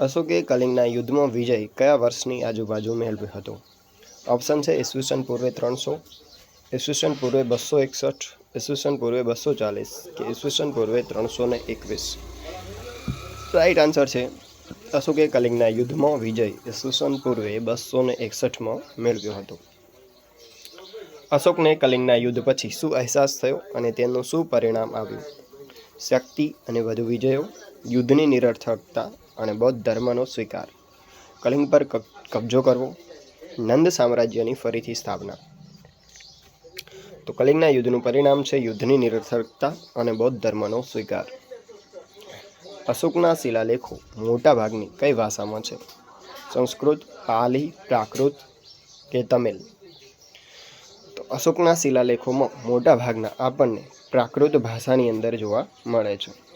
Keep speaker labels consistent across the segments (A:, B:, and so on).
A: અશોકે કલિંગના યુદ્ધમાં વિજય કયા વર્ષની આજુબાજુ મેળવ્યો હતો? ઓપ્શન છે ઈસવીસન પૂર્વે ત્રણસો, ઈસવીસન પૂર્વે બસો એકસઠ, ઈસવીસન પૂર્વે બસો ચાલીસ કે ઈસવીસન પૂર્વે ત્રણસો ને એકવીસ? રાઈટ આન્સર છે અશોકે કલિંગના યુદ્ધમાં વિજય ઈસવીસન પૂર્વે બસો ને એકસઠમાં મેળવ્યો હતો. અશોકને કલિંગના યુદ્ધ પછી શું અહેસાસ થયો અને તેનું શું પરિણામ આવ્યું? શક્તિ અને વધુ વિજયો, યુદ્ધની નિરર્થકતા અને બૌદ્ધ ધર્મનો સ્વીકાર. કલિંગ પર કબજો કરવો, નંદ સામ્રાજ્યની ફરીથી સ્થાપના. તો કલિંગના યુદ્ધનું પરિણામ છે યુદ્ધની નિરર્થકતા અને બૌદ્ધ ધર્મનો સ્વીકાર. અશોકના શિલાલેખો મોટાભાગની કઈ ભાષામાં છે? સંસ્કૃત, પાલી, પ્રાકૃત કે તમિલ? તો અશોકના શિલાલેખોમાં મોટાભાગના આપણને પ્રાકૃત ભાષાની અંદર જોવા મળે છે.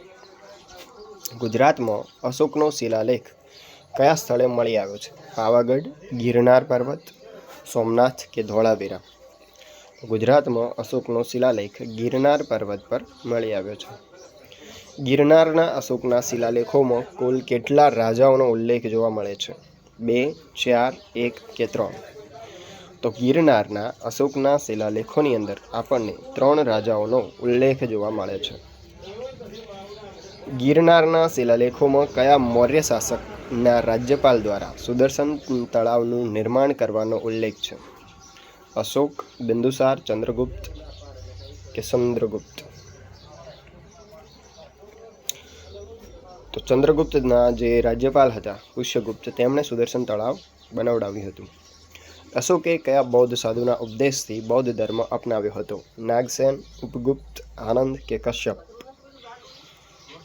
A: ગુજરાતમાં અશોકનો શિલાલેખ કયા સ્થળે મળી આવ્યો છે? પાવાગઢ, ગિરનાર પર્વત, સોમનાથ કે ધોળાવીરા? ગુજરાતમાં અશોકનો શિલાલેખ ગિરનાર પર્વત પર મળી આવ્યો છે. ગિરનારના અશોકના શિલાલેખોમાં કુલ કેટલા રાજાઓનો ઉલ્લેખ જોવા મળે છે? બે, ચાર, એક કે ત્રણ? તો ગિરનારના અશોકના શિલાલેખોની અંદર આપણને ત્રણ રાજાઓનો ઉલ્લેખ જોવા મળે છે. ગિરનારના શિલાલેખોમાં કયા મૌર્ય શાસકના રાજ્યપાલ દ્વારા સુદર્શન તળાવનું નિર્માણ કરવાનો ઉલ્લેખ છે? અશોક, બિંદુસાર, ચંદ્રગુપ્ત કે ચંદ્રગુપ્ત તો ચંદ્રગુપ્તના જે રાજ્યપાલ હતા, પુષ્યગુપ્ત, તેમણે સુદર્શન તળાવ બનાવડાવ્યું હતું. અશોકે કયા બૌદ્ધ સાધુના ઉપદેશથી બૌદ્ધ ધર્મ અપનાવ્યો હતો? નાગસેન, ઉપગુપ્ત, આનંદ કે કશ્યપ?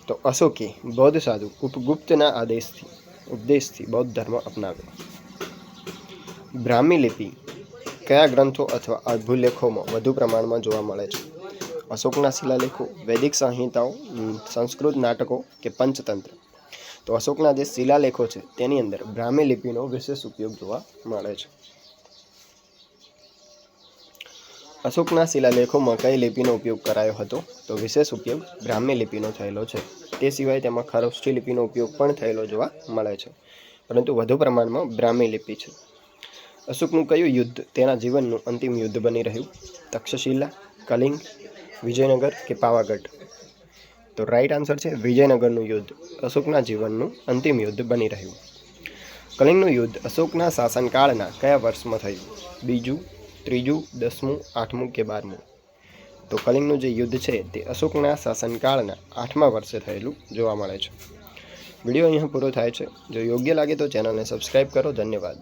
A: તો અશોકે બૌદ્ધ સાધુ ઉપગુપ્તના આદેશથી, ઉપદેશથી બૌદ્ધ ધર્મ અપનાવ્યો. બ્રાહ્મી લિપિ કયા ગ્રંથો અથવા અભિલેખોમાં વધુ પ્રમાણમાં જોવા મળે છે? અશોકના શિલાલેખો, વૈદિક સંહિતાઓ સંસ્કૃત નાટકો કે પંચતંત્ર? તો અશોકના જે શિલાલેખો છે, તેની અંદર બ્રાહ્મી લિપિનો વિશેષ ઉપયોગ જોવા મળે છે. અશોકના શિલાલેખોમાં કઈ લિપિનો ઉપયોગ કરાયો હતો? તો વિશેષ ઉપયોગ બ્રાહ્મી લિપિનો થયેલો છે. તે સિવાય તેમાં ખરોષ્ઠી લિપિનો ઉપયોગ પણ થયેલો જોવા મળે છે. પરંતુ વધુ પ્રમાણમાં બ્રાહ્મી લિપિ છે. અશોકનું કયું યુદ્ધ તેના જીવનનું અંતિમ યુદ્ધ બની રહ્યું? તક્ષશિલા, કલિંગ, વિજયનગર કે પાવાગઢ? તો રાઈટ આન્સર છે વિજયનગરનું યુદ્ધ. અશોકના જીવનનું અંતિમ યુદ્ધ બની રહ્યું. કલિંગનું યુદ્ધ અશોકના શાસનકાળના કયા વર્ષમાં થયું? બીજું ત્રીજું, દસમું, આઠમું કે બારમું? તો કલિંગનું જે યુદ્ધ છે તે અશોકના શાસનકાળના આઠમા વર્ષે થયેલું જોવા મળે છે. વીડિયો અહીંયા પૂરો થાય છે. જો યોગ્ય લાગે તો ચેનલને સબસ્ક્રાઈબ કરો. ધન્યવાદ.